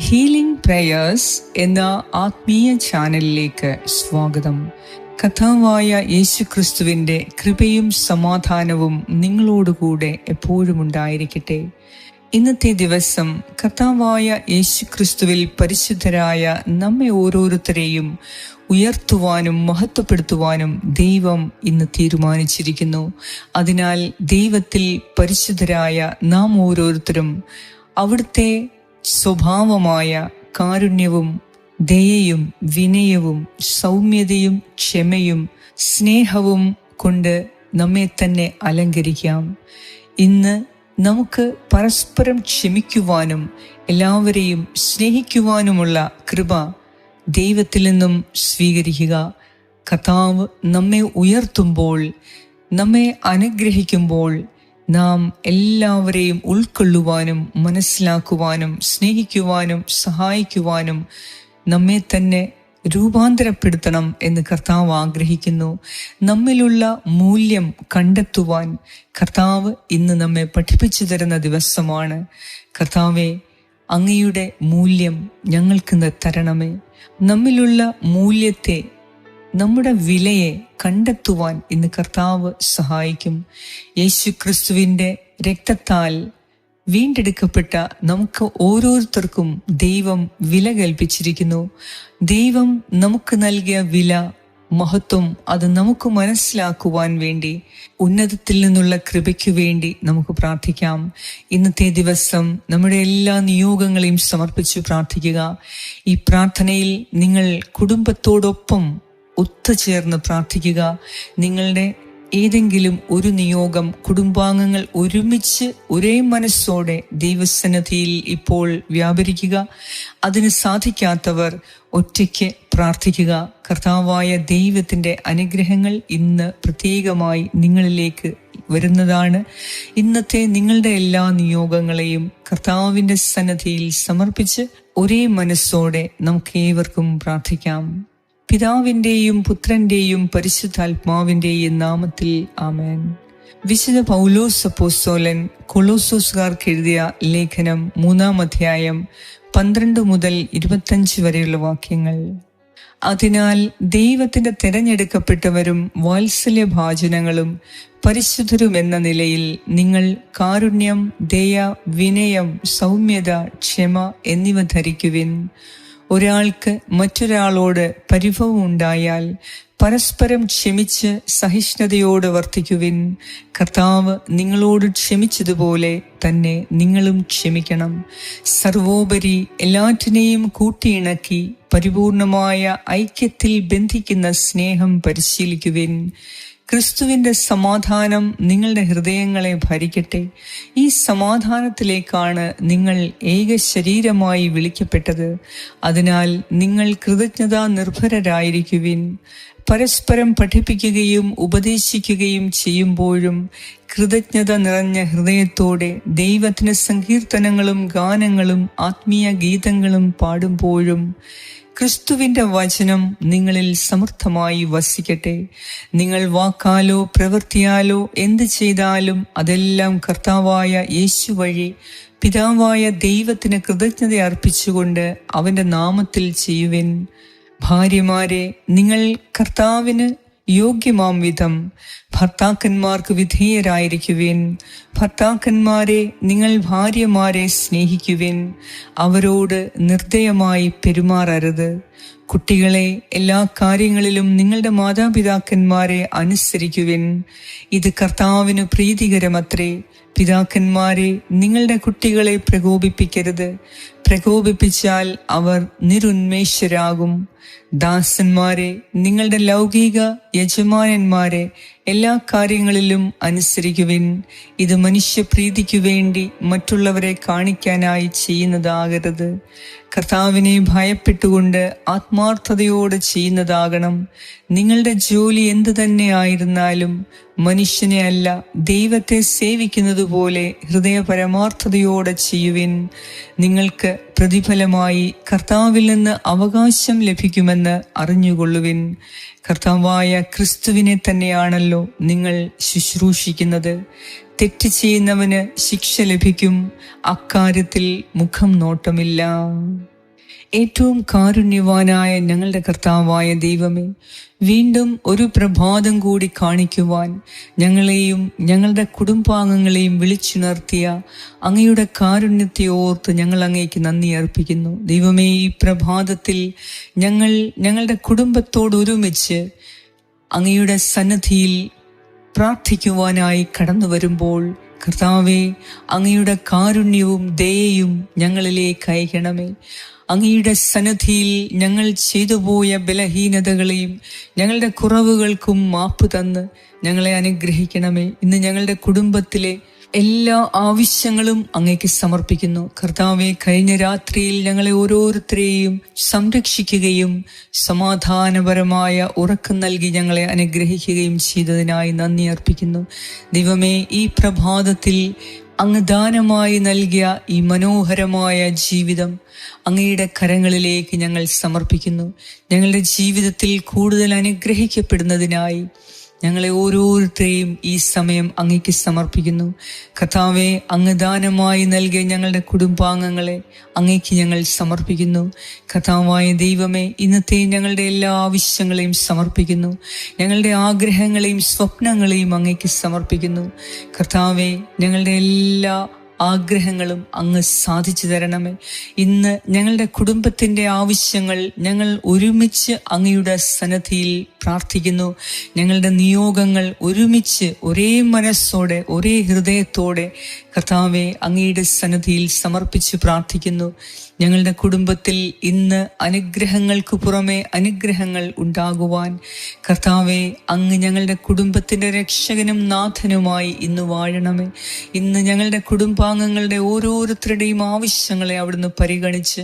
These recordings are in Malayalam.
ഹീലിംഗ് പ്രേയേഴ്സ് എന്ന ആത്മീയ ചാനലിലേക്ക് സ്വാഗതം. കഥാവായ യേശു ക്രിസ്തുവിന്റെ കൃപയും സമാധാനവും നിങ്ങളോടുകൂടെ എപ്പോഴും ഉണ്ടായിരിക്കട്ടെ. ഇന്നത്തെ ദിവസം കഥാവായ യേശുക്രിസ്തുവിൽ പരിശുദ്ധരായ നമ്മെ ഓരോരുത്തരെയും ഉയർത്തുവാനും മഹത്വപ്പെടുത്തുവാനും ദൈവം ഇന്ന് തീരുമാനിച്ചിരിക്കുന്നു. അതിനാൽ ദൈവത്തിൽ പരിശുദ്ധരായ നാം ഓരോരുത്തരും അവിടുത്തെ സ്വഭാവമായ കാരുണ്യവും ദയയും വിനയവും സൗമ്യതയും ക്ഷമയും സ്നേഹവും കൊണ്ട് നമ്മെ തന്നെ അലങ്കരിക്കാം. ഇന്ന് നമുക്ക് പരസ്പരം ക്ഷമിക്കുവാനും എല്ലാവരെയും സ്നേഹിക്കുവാനുമുള്ള കൃപ ദൈവത്തിൽ നിന്നും സ്വീകരിക്കുക. കർത്താവ് നമ്മെ ഉയർത്തുമ്പോൾ നമ്മെ അനുഗ്രഹിക്കുമ്പോൾ നാം എല്ലാവരെയും ഉൾക്കൊള്ളുവാനും മനസ്സിലാക്കുവാനും സ്നേഹിക്കുവാനും സഹായിക്കുവാനും നമ്മെ തന്നെ രൂപാന്തരപ്പെടുത്തണം എന്ന് കർത്താവ് ആഗ്രഹിക്കുന്നു. നമ്മിലുള്ള മൂല്യം കണ്ടെത്തുവാൻ കർത്താവ് ഇന്ന് നമ്മെ പഠിപ്പിച്ചു തരുന്ന ദിവസമാണ്. കർത്താവെ അങ്ങയുടെ മൂല്യം ഞങ്ങൾക്ക് തരണമേ. നമ്മിലുള്ള മൂല്യത്തെ നമ്മുടെ വിലയെ കണ്ടെത്തുവാൻ ഇന്ന് കർത്താവ് സഹായിക്കും. യേശു ക്രിസ്തുവിന്റെ രക്തത്താൽ വീണ്ടെടുക്കപ്പെട്ട നമുക്ക് ഓരോരുത്തർക്കും ദൈവം വില കൽപ്പിച്ചിരിക്കുന്നു. ദൈവം നമുക്ക് നൽകിയ വില മഹത്വം അത് നമുക്ക് മനസ്സിലാക്കുവാൻ വേണ്ടി ഉന്നതത്തിൽ നിന്നുള്ള കൃപയ്ക്കു വേണ്ടി നമുക്ക് പ്രാർത്ഥിക്കാം. ഇന്നത്തെ ദിവസം നമ്മുടെ എല്ലാ നിയോഗങ്ങളെയും സമർപ്പിച്ചു പ്രാർത്ഥിക്കുക. ഈ പ്രാർത്ഥനയിൽ നിങ്ങൾ കുടുംബത്തോടൊപ്പം ഒത്തുചേർന്ന് പ്രാർത്ഥിക്കുക. നിങ്ങളുടെ ഏതെങ്കിലും ഒരു നിയോഗം കുടുംബാംഗങ്ങൾ ഒരുമിച്ച് ഒരേ മനസ്സോടെ ദൈവസന്നിധിയിൽ ഇപ്പോൾ വ്യാപരിക്കുക. അതിന് സാധിക്കാത്തവർ ഒറ്റയ്ക്ക് പ്രാർത്ഥിക്കുക. കർത്താവായ ദൈവത്തിന്റെ അനുഗ്രഹങ്ങൾ ഇന്ന് പ്രത്യേകമായി നിങ്ങളിലേക്ക് വരുന്നതാണ്. ഇന്നത്തെ നിങ്ങളുടെ എല്ലാ നിയോഗങ്ങളെയും കർത്താവിന്റെ സന്നദ്ധിയിൽ സമർപ്പിച്ച് ഒരേ മനസ്സോടെ നമുക്ക് ഏവർക്കും പ്രാർത്ഥിക്കാം. പിതാവിന്റെയും പുത്രന്റെയും പരിശുദ്ധാത്മാവിന്റെയും നാമത്തിൽ ആമേൻ. വിശുദ്ധ പൗലോസ് അപ്പോസ്തോലൻ കൊളോസോസുകാർക്ക് എഴുതിയ ലേഖനം മൂന്നാം അധ്യായം പന്ത്രണ്ട് മുതൽ ഇരുപത്തഞ്ച് വരെയുള്ള വാക്യങ്ങൾ. അതിനാൽ ദൈവത്തിന്റെ തിരഞ്ഞെടുക്കപ്പെട്ടവരും വാത്സല്യ വാത്സല്യഭാചനങ്ങളും പരിശുദ്ധരും എന്ന നിലയിൽ നിങ്ങൾ കാരുണ്യം ദയ വിനയം സൗമ്യത ക്ഷമ എന്നിവ ധരിക്കുവിൻ. ഒരാൾക്ക് മറ്റൊരാളോട് പരിഭവം ഉണ്ടായാൽ പരസ്പരം ക്ഷമിച്ച് സഹിഷ്ണുതയോട് വർത്തിക്കുവിൻ. കർത്താവ് നിങ്ങളോട് ക്ഷമിച്ചതുപോലെ തന്നെ നിങ്ങളും ക്ഷമിക്കണം. സർവോപരി എല്ലാറ്റിനെയും കൂട്ടിയിണക്കി പരിപൂർണമായ ഐക്യത്തിൽ ബന്ധിക്കുന്ന സ്നേഹം പരിശീലിക്കുവിൻ. ക്രിസ്തുവിന്റെ സമാധാനം നിങ്ങളുടെ ഹൃദയങ്ങളെ ഭരിക്കട്ടെ. ഈ സമാധാനത്തിലേക്കാണ് നിങ്ങൾ ഏക ശരീരമായി വിളിക്കപ്പെട്ടത്. അതിനാൽ നിങ്ങൾ കൃതജ്ഞതാ നിർഭരരായിരിക്കുവിൻ. പരസ്പരം പഠിപ്പിക്കുകയും ഉപദേശിക്കുകയും ചെയ്യുമ്പോഴും കൃതജ്ഞത നിറഞ്ഞ ഹൃദയത്തോടെ ദൈവത്തിന് സങ്കീർത്തനങ്ങളും ഗാനങ്ങളും ആത്മീയ ഗീതങ്ങളും പാടുമ്പോഴും ക്രിസ്തുവിന്റെ വചനം നിങ്ങളിൽ സമർത്ഥമായി വസിക്കട്ടെ. നിങ്ങൾ വാക്കാലോ പ്രവൃത്തിയാലോ എന്ത് ചെയ്താലും അതെല്ലാം കർത്താവായ യേശു വഴി പിതാവായ ദൈവത്തിന് കൃതജ്ഞത അർപ്പിച്ചുകൊണ്ട് അവന്റെ നാമത്തിൽ ചെയ്യുവിൻ. ഭാര്യമാരെ നിങ്ങൾ കർത്താവിന് യോഗ്യമാം വിധം. ഭർത്താക്കന്മാർക്ക് വിധേയരായിരിക്കുവിൻ. ഭർത്താക്കന്മാരെ നിങ്ങൾ ഭാര്യമാരെ സ്നേഹിക്കുവിൻ. അവരോട് നിർദ്ദയമായി പെരുമാറരുത്. കുട്ടികളെ എല്ലാ കാര്യങ്ങളിലും നിങ്ങളുടെ മാതാപിതാക്കന്മാരെ അനുസരിക്കുവിൻ. ഇത് കർത്താവിന് പ്രീതികരമത്രേ. പിതാക്കന്മാരെ നിങ്ങളുടെ കുട്ടികളെ പ്രകോപിപ്പിക്കരുത്. പ്രകോപിപ്പിച്ചാൽ അവർ നിരുന്മേഷരാകും. ദാസന്മാരെ നിങ്ങളുടെ ലൗകിക യജമാനന്മാരെ എല്ലാ കാര്യങ്ങളിലും അനുസരിക്കുവിൻ. ഇത് മനുഷ്യപ്രീതിക്കു വേണ്ടി മറ്റുള്ളവരെ കാണിക്കാനായി ചെയ്യുന്നതാകരുത്. കർത്താവിനെ ഭയപ്പെട്ടുകൊണ്ട് ആത്മാർത്ഥതയോടെ ചെയ്യുന്നതാകണം. നിങ്ങളുടെ ജോലി എന്തു തന്നെ ആയിരുന്നാലും മനുഷ്യനെ അല്ല ദൈവത്തെ സേവിക്കുന്നത് പോലെ ഹൃദയ പരമാർത്ഥതയോടെ ചെയ്യുവിൻ. നിങ്ങൾക്ക് പ്രതിഫലമായി കർത്താവിൽ നിന്ന് അവകാശം ലഭിക്കുമെന്ന് അറിഞ്ഞുകൊള്ളുവിൻ. കർത്താവായ ക്രിസ്തുവിനെ തന്നെയാണല്ലോ നിങ്ങൾ ശുശ്രൂഷിക്കുന്നത്. തെറ്റ് ചെയ്യുന്നവന് ശിക്ഷ ലഭിക്കും. അക്കാര്യത്തിൽ മുഖം നോട്ടമില്ല. ഏറ്റവും കാരുണ്യവാനായ ഞങ്ങളുടെ കർത്താവായ ദൈവമേ വീണ്ടും ഒരു പ്രഭാതം കൂടി കാണിക്കുവാൻ ഞങ്ങളെയും ഞങ്ങളുടെ കുടുംബാംഗങ്ങളെയും വിളിച്ചുണർത്തിയ അങ്ങയുടെ കാരുണ്യത്തെ ഓർത്ത് ഞങ്ങൾ അങ്ങേക്ക് നന്ദി അർപ്പിക്കുന്നു. ദൈവമേ ഈ പ്രഭാതത്തിൽ ഞങ്ങൾ ഞങ്ങളുടെ കുടുംബത്തോട് ഒരുമിച്ച് അങ്ങയുടെ സന്നദ്ധിയിൽ പ്രാർത്ഥിക്കുവാനായി കടന്നു വരുമ്പോൾ കർത്താവെ അങ്ങയുടെ കാരുണ്യവും ദയയും ഞങ്ങളിലേക്ക് അയക്കണമേ. അങ്ങയുടെ സന്നദ്ധിയിൽ ഞങ്ങൾ ചെയ്തുപോയ ബലഹീനതകളെയും ഞങ്ങളുടെ കുറവുകൾക്കും മാപ്പ് തന്ന് ഞങ്ങളെ അനുഗ്രഹിക്കണമേ. ഇന്ന് ഞങ്ങളുടെ കുടുംബത്തിലെ എല്ലാ ആവശ്യങ്ങളും അങ്ങേക്ക് സമർപ്പിക്കുന്നു. കർത്താവെ കഴിഞ്ഞ രാത്രിയിൽ ഞങ്ങളെ ഓരോരുത്തരെയും സംരക്ഷിക്കുകയും സമാധാനപരമായ ഉറക്കം നൽകി ഞങ്ങളെ അനുഗ്രഹിക്കുകയും ചെയ്തതിനായി നന്ദി അർപ്പിക്കുന്നു. ദൈവമേ ഈ പ്രഭാതത്തിൽ അങ്ങ് ദാനമായി നൽകിയ ഈ മനോഹരമായ ജീവിതം അങ്ങയുടെ കരങ്ങളിലേക്ക് ഞങ്ങൾ സമർപ്പിക്കുന്നു. ഞങ്ങളുടെ ജീവിതത്തിൽ കൂടുതൽ അനുഗ്രഹിക്കപ്പെടുന്നതിനായി ഞങ്ങളെ ഓരോരുത്തരെയും ഈ സമയം അങ്ങയ്ക്ക് സമർപ്പിക്കുന്നു. കഥാവെ അങ്ങ് ദാനമായി നൽകിയ ഞങ്ങളുടെ കുടുംബാംഗങ്ങളെ അങ്ങയ്ക്ക് ഞങ്ങൾ സമർപ്പിക്കുന്നു. കഥാവായ ദൈവമേ ഇന്നത്തെ ഞങ്ങളുടെ എല്ലാ ആവശ്യങ്ങളെയും സമർപ്പിക്കുന്നു. ഞങ്ങളുടെ ആഗ്രഹങ്ങളെയും സ്വപ്നങ്ങളെയും അങ്ങയ്ക്ക് സമർപ്പിക്കുന്നു. കർത്താവെ ഞങ്ങളുടെ എല്ലാ ആഗ്രഹങ്ങളും അങ്ങ് സാധിച്ചു തരണമേ. ഇന്ന് ഞങ്ങളുടെ കുടുംബത്തിന്റെ ആവശ്യങ്ങൾ ഞങ്ങൾ ഒരുമിച്ച് അങ്ങയുടെ സന്നദ്ധിയിൽ പ്രാർത്ഥിക്കുന്നു. ഞങ്ങളുടെ നിയോഗങ്ങൾ ഒരുമിച്ച് ഒരേ മനസ്സോടെ ഒരേ ഹൃദയത്തോടെ കർത്താവെ അങ്ങയുടെ സന്നദ്ധിയിൽ സമർപ്പിച്ച് പ്രാർത്ഥിക്കുന്നു. ഞങ്ങളുടെ കുടുംബത്തിൽ ഇന്ന് അനുഗ്രഹങ്ങൾക്ക് പുറമെ അനുഗ്രഹങ്ങൾ ഉണ്ടാകുവാൻ കർത്താവെ അങ്ങ് ഞങ്ങളുടെ കുടുംബത്തിന്റെ രക്ഷകനും നാഥനുമായി ഇന്ന് വാഴണമേ. ഇന്ന് ഞങ്ങളുടെ കുടുംബാംഗങ്ങളുടെ ഓരോരുത്തരുടെയും ആവശ്യങ്ങളെ അവിടുന്ന് പരിഗണിച്ച്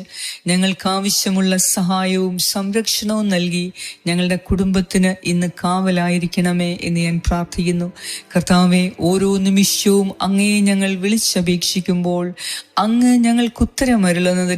ഞങ്ങൾക്ക് ആവശ്യമുള്ള സഹായവും സംരക്ഷണവും നൽകി ഞങ്ങളുടെ കുടുംബത്തിന് ഇന്ന് കാവലായിരിക്കണമേ എന്ന് ഞാൻ പ്രാർത്ഥിക്കുന്നു. കർത്താവെ ഓരോ നിമിഷവും അങ്ങയെ ഞങ്ങൾ വിളിച്ചപേക്ഷിക്കുമ്പോൾ അങ്ങ് ഞങ്ങൾക്ക്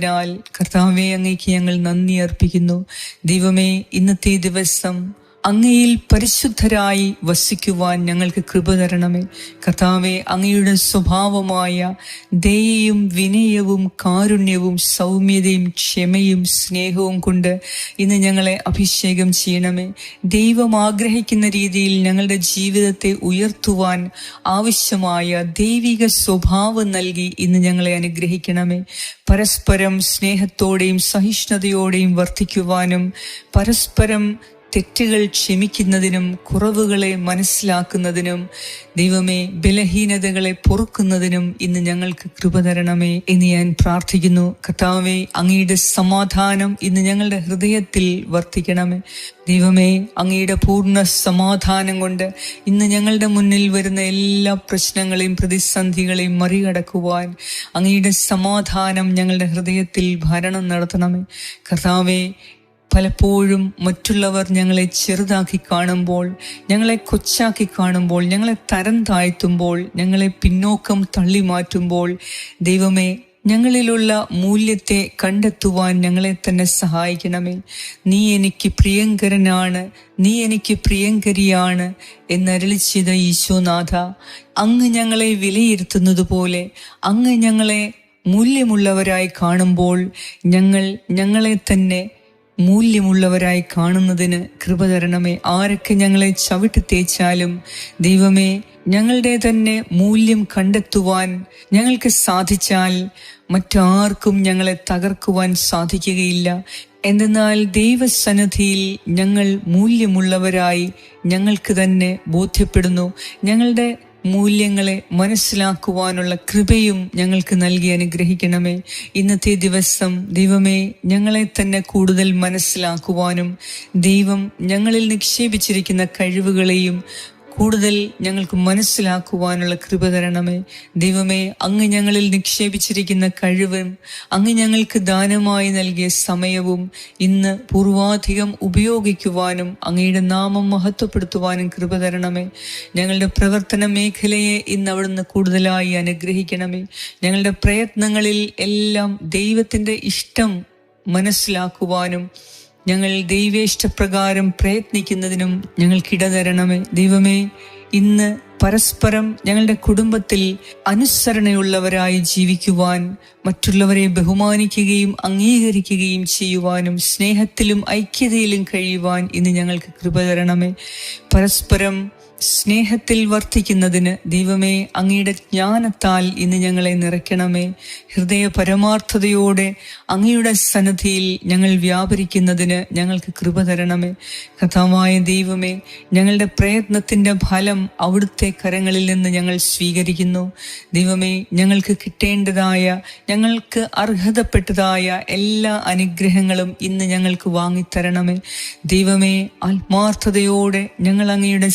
ഉത്തരമരുളുന്നതിനാൽ കർത്താവെ അങ്ങേക്ക് ഞങ്ങൾ നന്ദി അർപ്പിക്കുന്നു. ദൈവമേ ഇന്നത്തെ ദിവസം അങ്ങയിൽ പരിശുദ്ധരായി വസിക്കുവാൻ ഞങ്ങൾക്ക് കൃപ തരണമേ. കഥാവെ അങ്ങയുടെ സ്വഭാവമായ ദയയും വിനയവും കാരുണ്യവും സൗമ്യതയും ക്ഷമയും സ്നേഹവും കൊണ്ട് ഇന്ന് ഞങ്ങളെ അഭിഷേകം ചെയ്യണമേ. ദൈവം ആഗ്രഹിക്കുന്ന രീതിയിൽ ഞങ്ങളുടെ ജീവിതത്തെ ഉയർത്തുവാൻ ആവശ്യമായ ദൈവിക സ്വഭാവം നൽകി ഇന്ന് ഞങ്ങളെ അനുഗ്രഹിക്കണമേ. പരസ്പരം സ്നേഹത്തോടെയും സഹിഷ്ണുതയോടെയും വർദ്ധിക്കുവാനും പരസ്പരം തെറ്റുകൾ ക്ഷമിക്കുന്നതിനും കുറവുകളെ മനസ്സിലാക്കുന്നതിനും ദൈവമേ ബലഹീനതകളെ പൊറുക്കുന്നതിനും ഇന്ന് ഞങ്ങൾക്ക് കൃപ തരണമേ എന്ന് ഞാൻ പ്രാർത്ഥിക്കുന്നു. കർത്താവെ അങ്ങയുടെ സമാധാനം ഇന്ന് ഞങ്ങളുടെ ഹൃദയത്തിൽ വർത്തിക്കണമേ. ദൈവമേ അങ്ങയുടെ പൂർണ സമാധാനം കൊണ്ട് ഇന്ന് ഞങ്ങളുടെ മുന്നിൽ വരുന്ന എല്ലാ പ്രശ്നങ്ങളെയും പ്രതിസന്ധികളെയും മറികടക്കുവാൻ അങ്ങയുടെ സമാധാനം ഞങ്ങളുടെ ഹൃദയത്തിൽ ഭരണം നടത്തണമേ. കർത്താവെ പലപ്പോഴും മറ്റുള്ളവർ ഞങ്ങളെ ചെറുതാക്കി കാണുമ്പോൾ ഞങ്ങളെ കൊച്ചാക്കി കാണുമ്പോൾ ഞങ്ങളെ തരം താഴ്ത്തുമ്പോൾ ഞങ്ങളെ പിന്നോക്കം തള്ളി മാറ്റുമ്പോൾ ദൈവമേ ഞങ്ങളിലുള്ള മൂല്യത്തെ കണ്ടെത്തുവാൻ ഞങ്ങളെ തന്നെ സഹായിക്കണമേ. നീ എനിക്ക് പ്രിയങ്കരനാണ് നീ എനിക്ക് പ്രിയങ്കരിയാണ് എന്നരളി ചെയ്ത ഈശോനാഥ അങ്ങ് ഞങ്ങളെ വിലയിരുത്തുന്നത് പോലെ അങ്ങ് ഞങ്ങളെ മൂല്യമുള്ളവരായി കാണുമ്പോൾ ഞങ്ങൾ ഞങ്ങളെ തന്നെ മൂല്യമുള്ളവരായി കാണുന്നതിന് കൃപ തരണമേ. ആരൊക്കെ ഞങ്ങളെ ചവിട്ടി തേച്ചാലും ദൈവമേ ഞങ്ങളുടെ തന്നെ മൂല്യം കണ്ടെത്തുവാൻ ഞങ്ങൾക്ക് സാധിച്ചാൽ മറ്റാർക്കും ഞങ്ങളെ തകർക്കുവാൻ സാധിക്കുകയില്ല. എന്തെന്നാൽ ദൈവസന്നിധിയിൽ ഞങ്ങൾ മൂല്യമുള്ളവരായി ഞങ്ങൾക്ക് തന്നെ ബോധ്യപ്പെടുന്നു. ഞങ്ങളുടെ മൂല്യങ്ങളെ മനസ്സിലാക്കുവാനുള്ള കൃപയും ഞങ്ങൾക്ക് നൽകി അനുഗ്രഹിക്കണമേ. ഇന്നത്തെ ദിവസം ദൈവമേ ഞങ്ങളെ തന്നെ കൂടുതൽ മനസ്സിലാക്കുവാനും ദൈവം ഞങ്ങളിൽ നിക്ഷേപിച്ചിരിക്കുന്ന കഴിവുകളെയും കൂടുതൽ ഞങ്ങൾക്ക് മനസ്സിലാക്കുവാനുള്ള കൃപ തരണമേ. ദൈവമേ അങ്ങ് ഞങ്ങളിൽ നിക്ഷേപിച്ചിരിക്കുന്ന കഴിവും അങ്ങ് ഞങ്ങൾക്ക് ദാനമായി നൽകിയ സമയവും ഇന്ന് പൂർവാധികം ഉപയോഗിക്കുവാനും അങ്ങയുടെ നാമം മഹത്വപ്പെടുത്തുവാനും കൃപ തരണമേ. ഞങ്ങളുടെ പ്രവർത്തന മേഖലയെ ഇന്ന് അവിടുന്ന് കൂടുതലായി അനുഗ്രഹിക്കണമേ. ഞങ്ങളുടെ പ്രയത്നങ്ങളിൽ എല്ലാം ദൈവത്തിന്റെ ഇഷ്ടം മനസ്സിലാക്കുവാനും ഞങ്ങൾ ദൈവേഷ്ടപ്രകാരം പ്രയത്നിക്കുന്നതിനും ഞങ്ങൾക്കിട തരണമേ. ദൈവമേ ഇന്ന് പരസ്പരം ഞങ്ങളുടെ കുടുംബത്തിൽ അനുസരണയുള്ളവരായി ജീവിക്കുവാൻ മറ്റുള്ളവരെ ബഹുമാനിക്കുകയും അംഗീകരിക്കുകയും ചെയ്യുവാനും സ്നേഹത്തിലും ഐക്യതയിലും കഴിയുവാൻ ഇന്ന് ഞങ്ങൾക്ക് കൃപ തരണമേ. പരസ്പരം സ്നേഹത്തിൽ വർദ്ധിക്കുന്നതിന് ദൈവമേ അങ്ങയുടെ ജ്ഞാനത്താൽ ഇന്ന് ഞങ്ങളെ നിറയ്ക്കണമേ. ഹൃദയ പരമാർത്ഥതയോടെ അങ്ങയുടെ സന്നദ്ധിയിൽ ഞങ്ങൾ വ്യാപരിക്കുന്നതിന് ഞങ്ങൾക്ക് കൃപ തരണമേ. കഥാമായ ദൈവമേ ഞങ്ങളുടെ പ്രയത്നത്തിന്റെ ഫലം അവിടുത്തെ കരങ്ങളിൽ നിന്ന് ഞങ്ങൾ സ്വീകരിക്കുന്നു. ദൈവമേ ഞങ്ങൾക്ക് കിട്ടേണ്ടതായ ഞങ്ങൾക്ക് അർഹതപ്പെട്ടതായ എല്ലാ അനുഗ്രഹങ്ങളും ഇന്ന് ഞങ്ങൾക്ക് വാങ്ങിത്തരണമേ. ദൈവമേ ആത്മാർത്ഥതയോടെ ഞങ്ങൾ അങ്ങയുടെ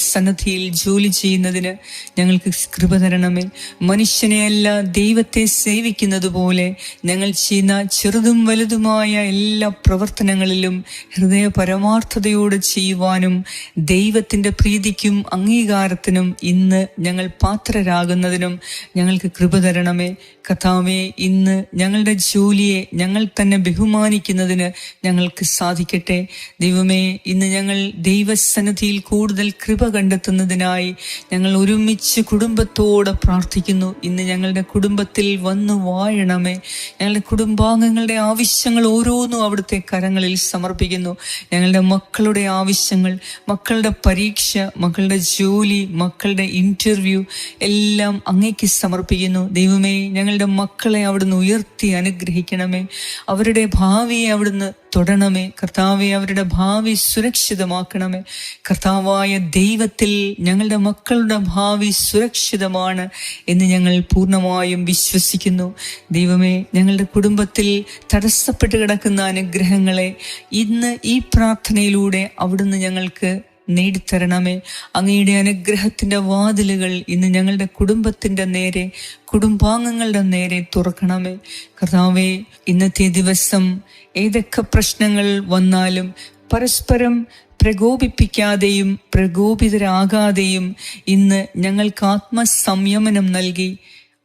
സന്നദ്ധിയിൽ ജോലി ചെയ്യുന്നതിന് ഞങ്ങൾക്ക് കൃപ തരണമേ. മനുഷ്യനെയല്ല ദൈവത്തെ സേവിക്കുന്നത് പോലെ ഞങ്ങൾ ചെയ്യുന്ന ചെറുതും വലുതുമായ എല്ലാ പ്രവർത്തനങ്ങളിലും ഹൃദയ പരമാർത്ഥതയോടെ ചെയ്യുവാനും ദൈവത്തിന്റെ പ്രീതിക്കും അംഗീകാരത്തിനും ഇന്ന് ഞങ്ങൾ പാത്രരാകുന്നതിനും ഞങ്ങൾക്ക് കൃപ തരണമേ. കഥാവെ ഇന്ന് ഞങ്ങളുടെ ജോലിയെ ഞങ്ങൾ തന്നെ ബഹുമാനിക്കുന്നതിന് ഞങ്ങൾക്ക് സാധിക്കട്ടെ. ദൈവമേ ഇന്ന് ഞങ്ങൾ ദൈവസന്നിധിയിൽ കൂടുതൽ കൃപ കണ്ടെത്തുന്നതിനായി ഞങ്ങൾ ഒരുമിച്ച് കുടുംബത്തോടെ പ്രാർത്ഥിക്കുന്നു. ഇന്ന് ഞങ്ങളുടെ കുടുംബത്തിൽ വന്നു വാഴണമേ. ഞങ്ങളുടെ കുടുംബാംഗങ്ങളുടെ ആവശ്യങ്ങൾ ഓരോന്നും അവിടുത്തെ കരങ്ങളിൽ സമർപ്പിക്കുന്നു. ഞങ്ങളുടെ മക്കളുടെ ആവശ്യങ്ങൾ മക്കളുടെ പരീക്ഷ മക്കളുടെ ജോലി മക്കളുടെ ഇന്റർവ്യൂ എല്ലാം അങ്ങേക്ക് സമർപ്പിക്കുന്നു. ദൈവമേ ഞങ്ങളുടെ മക്കളെ അവിടുന്ന് ഉയർത്തി അനുഗ്രഹിക്കണമേ. അവരുടെ ഭാവിയെ അവിടുന്ന് തൊടണമേ. കർത്താവെ അവരുടെ ഭാവി സുരക്ഷിതമാക്കണമേ. കർത്താവായ ദൈവത്തിൽ ഞങ്ങളുടെ മക്കളുടെ ഭാവി സുരക്ഷിതമാണ് എന്ന് ഞങ്ങൾ പൂർണമായും വിശ്വസിക്കുന്നു. ദൈവമേ ഞങ്ങളുടെ കുടുംബത്തിൽ തടസ്സപ്പെട്ട് കിടക്കുന്ന അനുഗ്രഹങ്ങളെ ഇന്ന് ഈ പ്രാർത്ഥനയിലൂടെ അവിടുന്ന് ഞങ്ങൾക്ക് നേടിത്തരണമേ. അങ്ങയുടെ അനുഗ്രഹത്തിന്റെ വാതിലുകൾ ഇന്ന് ഞങ്ങളുടെ കുടുംബത്തിന്റെ നേരെ കുടുംബാംഗങ്ങളുടെ നേരെ തുറക്കണമേ. കർത്താവേ ഇന്നത്തെ ദിവസം ഏതൊക്കെ പ്രശ്നങ്ങൾ വന്നാലും പരസ്പരം പ്രകോപിപ്പിക്കാതെയും പ്രകോപിതരാകാതെയും ഇന്ന് ഞങ്ങൾക്ക് ആത്മസംയമനം നൽകി.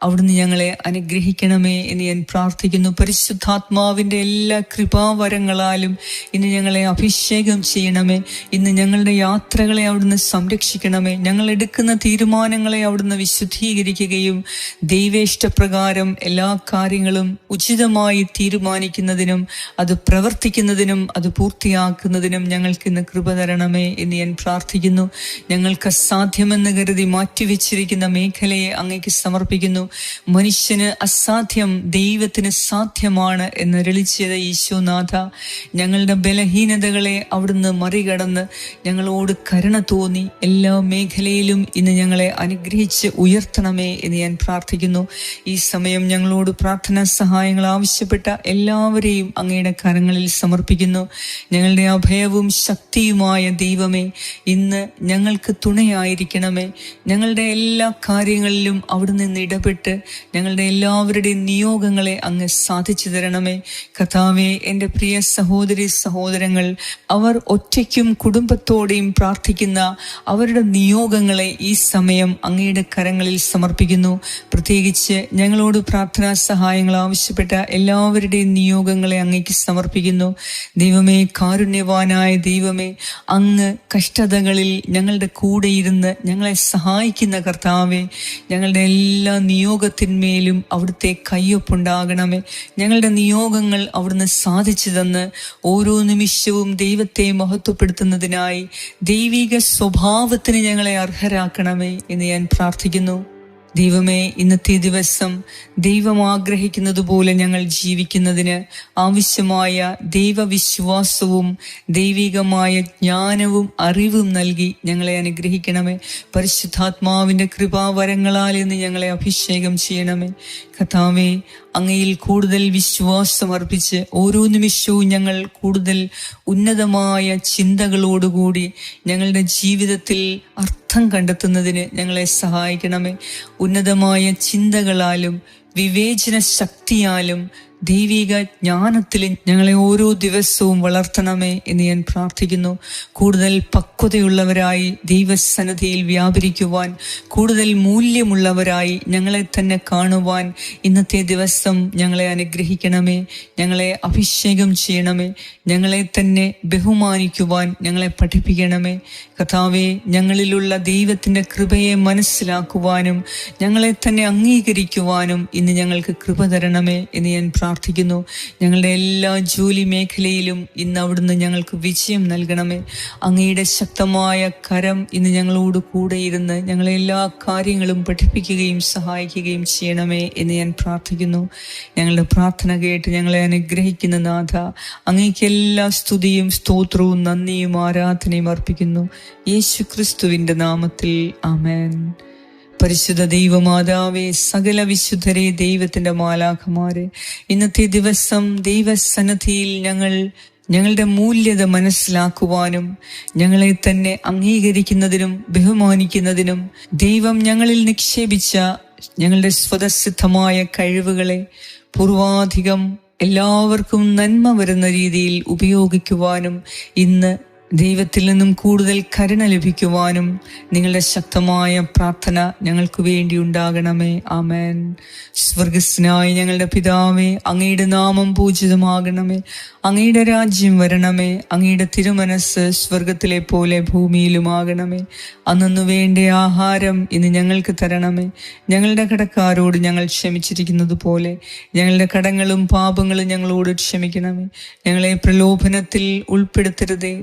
അവിടുന്ന് ഞങ്ങളെ അനുഗ്രഹിക്കണമേ എന്ന് ഞാൻ പ്രാർത്ഥിക്കുന്നു. പരിശുദ്ധാത്മാവിന്റെ എല്ലാ കൃപാവരങ്ങളാലും ഇന്ന് ഞങ്ങളെ അഭിഷേകം ചെയ്യണമേ. ഇന്ന് ഞങ്ങളുടെ യാത്രകളെ അവിടുന്ന് സംരക്ഷിക്കണമേ. ഞങ്ങൾ എടുക്കുന്ന തീരുമാനങ്ങളെ അവിടുന്ന് വിശുദ്ധീകരിക്കുകയും ദൈവേഷ്ടപ്രകാരം എല്ലാ കാര്യങ്ങളും ഉചിതമായി തീരുമാനിക്കുന്നതിനും അത് പ്രവർത്തിക്കുന്നതിനും അത് പൂർത്തിയാക്കുന്നതിനും ഞങ്ങൾക്ക് ഇന്ന് കൃപ തരണമേ എന്ന് ഞാൻ പ്രാർത്ഥിക്കുന്നു. ഞങ്ങൾക്ക് അസാധ്യമെന്ന് കരുതി മാറ്റിവെച്ചിരിക്കുന്ന മേഖലയെ അങ്ങേക്ക് സമർപ്പിക്കുന്നു. മനുഷ്യന് അസാധ്യം ദൈവത്തിന് സാധ്യമാണ് എന്ന് രളിച്ചത് ഈശോനാഥ. ഞങ്ങളുടെ ബലഹീനതകളെ അവിടുന്ന് മറികടന്ന് ഞങ്ങളോട് കരുണ തോന്നി. എല്ലാ മേഖലയിലും ഇന്ന് ഞങ്ങളെ അനുഗ്രഹിച്ച് ഉയർത്തണമേ എന്ന് ഞാൻ പ്രാർത്ഥിക്കുന്നു. ഈ സമയം ഞങ്ങളോട് പ്രാർത്ഥനാ സഹായങ്ങൾ ആവശ്യപ്പെട്ട എല്ലാവരെയും അങ്ങയുടെ കരങ്ങളിൽ സമർപ്പിക്കുന്നു. ഞങ്ങളുടെ അഭയവും ശക്തിയുമായ ദൈവമേ ഇന്ന് ഞങ്ങൾക്ക് തുണയായിരിക്കണമേ. ഞങ്ങളുടെ എല്ലാ കാര്യങ്ങളിലും അവിടെ നിന്ന് ഇടപെട്ട് ഞങ്ങളുടെ എല്ലാവരുടെയും നിയോഗങ്ങളെ അങ്ങ് സാധിച്ചു തരണമേ. കഥാവെ എന്റെ പ്രിയ സഹോദരി സഹോദരങ്ങൾ അവർ ഒറ്റയ്ക്കും കുടുംബത്തോടെയും പ്രാർത്ഥിക്കുന്ന അവരുടെ നിയോഗങ്ങളെ ഈ സമയം അങ്ങയുടെ കരങ്ങളിൽ സമർപ്പിക്കുന്നു. പ്രത്യേകിച്ച് ഞങ്ങളോട് പ്രാർത്ഥനാ സഹായങ്ങൾ ആവശ്യപ്പെട്ട എല്ലാവരുടെയും നിയോഗങ്ങളെ അങ്ങേക്ക് സമർപ്പിക്കുന്നു. ദൈവമേ കാരുണ്യവാനായ ദൈവമേ അങ്ങ് കഷ്ടതകളിൽ ഞങ്ങളുടെ കൂടെ ഇരുന്ന് ഞങ്ങളെ സഹായിക്കുന്ന കർത്താവെ ഞങ്ങളുടെ എല്ലാ നിയോഗത്തിന്മേലും അവിടുത്തെ കയ്യൊപ്പുണ്ടാകണമേ. ഞങ്ങളുടെ നിയോഗങ്ങൾ അവിടുന്ന് സാധിച്ചു തന്ന് ഓരോ നിമിഷവും ദൈവത്തെ മഹത്വപ്പെടുത്തുന്നതിനായി ദൈവിക സ്വഭാവത്തിന് ഞങ്ങളെ അർഹരാക്കണമേ എന്ന് ഞാൻ പ്രാർത്ഥിക്കുന്നു. ദൈവമേ ഇന്നത്തെ ദിവസം ദൈവം ആഗ്രഹിക്കുന്നത് പോലെ ഞങ്ങൾ ജീവിക്കുന്നതിന് ആവശ്യമായ ദൈവവിശ്വാസവും ദൈവികമായ ജ്ഞാനവും അറിവും നൽകി ഞങ്ങളെ അനുഗ്രഹിക്കണമേ. പരിശുദ്ധാത്മാവിന്റെ കൃപാവരങ്ങളാൽ ഇന്ന് ഞങ്ങളെ അഭിഷേകം ചെയ്യണമേ. കഥാവേ അങ്ങയിൽ കൂടുതൽ വിശ്വാസം അർപ്പിച്ച് ഓരോ നിമിഷവും ഞങ്ങൾ കൂടുതൽ ഉന്നതമായ ചിന്തകളോടുകൂടി ഞങ്ങളുടെ ജീവിതത്തിൽ അർത്ഥം കണ്ടെത്തുന്നതിന് ഞങ്ങളെ സഹായിക്കണമേ. ഉന്നതമായ ചിന്തകളാലും വിവേചന ശക്തിയാലും ദൈവിക ജ്ഞാനത്തിലും ഞങ്ങളെ ഓരോ ദിവസവും വളർത്തണമേ എന്ന് ഞാൻ പ്രാർത്ഥിക്കുന്നു. കൂടുതൽ പക്വതയുള്ളവരായി ദൈവസന്നദ്ധിയിൽ വ്യാപരിക്കുവാൻ കൂടുതൽ മൂല്യമുള്ളവരായി ഞങ്ങളെ തന്നെ കാണുവാൻ ഇന്നത്തെ ദിവസം ഞങ്ങളെ അനുഗ്രഹിക്കണമേ. ഞങ്ങളെ അഭിഷേകം ചെയ്യണമേ. ഞങ്ങളെ തന്നെ ബഹുമാനിക്കുവാൻ ഞങ്ങളെ പഠിപ്പിക്കണമേ. കഥാവെ ഞങ്ങളിലുള്ള ദൈവത്തിന്റെ കൃപയെ മനസ്സിലാക്കുവാനും ഞങ്ങളെ തന്നെ അംഗീകരിക്കുവാനും ഇന്ന് ഞങ്ങൾക്ക് കൃപ തരണമേ എന്ന് ഞാൻ പ്രാർത്ഥിക്കുന്നു. ഞങ്ങളുടെ എല്ലാ ജോലി മേഖലയിലും ഇന്ന് അവിടുന്ന് ഞങ്ങൾക്ക് വിജയം നൽകണമേ. അങ്ങയുടെ ശക്തമായ കരം ഇന്ന് ഞങ്ങളോട് കൂടെ ഇരുന്ന് ഞങ്ങളെ എല്ലാ കാര്യങ്ങളും പഠിപ്പിക്കുകയും സഹായിക്കുകയും ചെയ്യണമേ എന്ന് ഞാൻ പ്രാർത്ഥിക്കുന്നു. ഞങ്ങളുടെ പ്രാർത്ഥന കേട്ട് ഞങ്ങളെ അനുഗ്രഹിക്കുന്ന നാഥ അങ്ങേക്ക് എല്ലാ സ്തുതിയും സ്തോത്രവും നന്ദിയും ആരാധനയും അർപ്പിക്കുന്നു. യേശു ക്രിസ്തുവിന്റെ നാമത്തിൽ ആമേൻ. പരിശുദ്ധ ദൈവമാതാവെ സകല വിശുദ്ധരെ ദൈവത്തിന്റെ മാലാഖമാരെ ഇന്നത്തെ ദിവസം ദൈവസന്നദ്ധിയിൽ ഞങ്ങൾ ഞങ്ങളുടെ മൂല്യത മനസ്സിലാക്കുവാനും ഞങ്ങളെ തന്നെ അംഗീകരിക്കുന്നതിനും ബഹുമാനിക്കുന്നതിനും ദൈവം ഞങ്ങളിൽ നിക്ഷേപിച്ച ഞങ്ങളുടെ സ്വതസിദ്ധമായ കഴിവുകളെ പൂർവാധികം എല്ലാവർക്കും നന്മ വരുന്ന രീതിയിൽ ഉപയോഗിക്കുവാനും ഇന്ന് ദൈവത്തിൽ നിന്നും കൂടുതൽ കരുണ ലഭിക്കുവാനും നിങ്ങളുടെ ശക്തമായ പ്രാർത്ഥന ഞങ്ങൾക്ക് വേണ്ടി ഉണ്ടാകണമേ. ആമേൻ. സ്വർഗസ്നായി ഞങ്ങളുടെ പിതാവേ അങ്ങയുടെ നാമം പൂജിതമാകണമേ. അങ്ങയുടെ രാജ്യം വരണമേ. അങ്ങയുടെ തിരുമനസ് സ്വർഗത്തിലെ പോലെ ഭൂമിയിലുമാകണമേ. അന്നു വേണ്ട ആഹാരം ഇന്ന് ഞങ്ങൾക്ക് തരണമേ. ഞങ്ങളുടെ കടക്കാരോട് ഞങ്ങൾ ക്ഷമിച്ചിരിക്കുന്നത് പോലെ ഞങ്ങളുടെ കടങ്ങളും പാപങ്ങളും ഞങ്ങളോട് ക്ഷമിക്കണമേ. ഞങ്ങളെ പ്രലോഭനത്തിൽ ഉൾപ്പെടുത്തരുതേ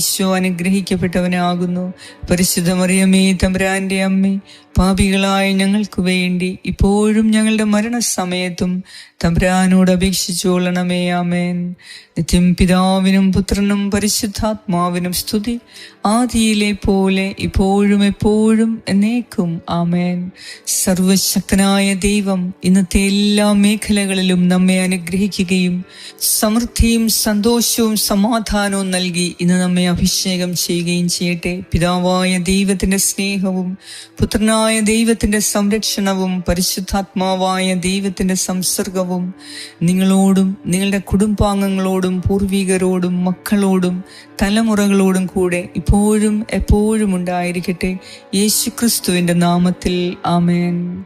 ഈശോ അനുഗ്രഹിക്കപ്പെട്ടവനാകുന്നു. പരിശുദ്ധ മറിയമേ തമ്പുരാന്റെ അമ്മേ പാപികളായ ഞങ്ങൾക്ക് വേണ്ടി ഇപ്പോഴും ഞങ്ങളുടെ മരണസമയത്തും തമ്പുരാനോട് അപേക്ഷിച്ചുകൊള്ളണമേ ആമേൻ. നിത്യം പിതാവിനും പുത്രനും പരിശുദ്ധാത്മാവിനും സ്തുതി. ആദിയിലെ പോലെ ഇപ്പോഴും എപ്പോഴും എന്നേക്കും ആമേൻ. സർവശക്തനായ ദൈവം ഇന്നത്തെ എല്ലാ മേഖലകളിലും നമ്മെ അനുഗ്രഹിക്കുകയും സമൃദ്ധിയും സന്തോഷവും സമാധാനവും നൽകി ഇന്ന് നമ്മെ അഭിഷേകം ചെയ്യുകയും ചെയ്യട്ടെ. പിതാവായ ദൈവത്തിന്റെ സ്നേഹവും പുത്രനായ ദൈവത്തിന്റെ സംരക്ഷണവും പരിശുദ്ധാത്മാവായ ദൈവത്തിന്റെ സംസർഗവും നിങ്ങളോടും നിങ്ങളുടെ കുടുംബാംഗങ്ങളോടും പൂർവികരോടും മക്കളോടും തലമുറകളോടും കൂടെ ഇപ്പോഴും എപ്പോഴും ഉണ്ടായിരിക്കട്ടെ. യേശുക്രിസ്തുവിന്റെ നാമത്തിൽ ആമേൻ.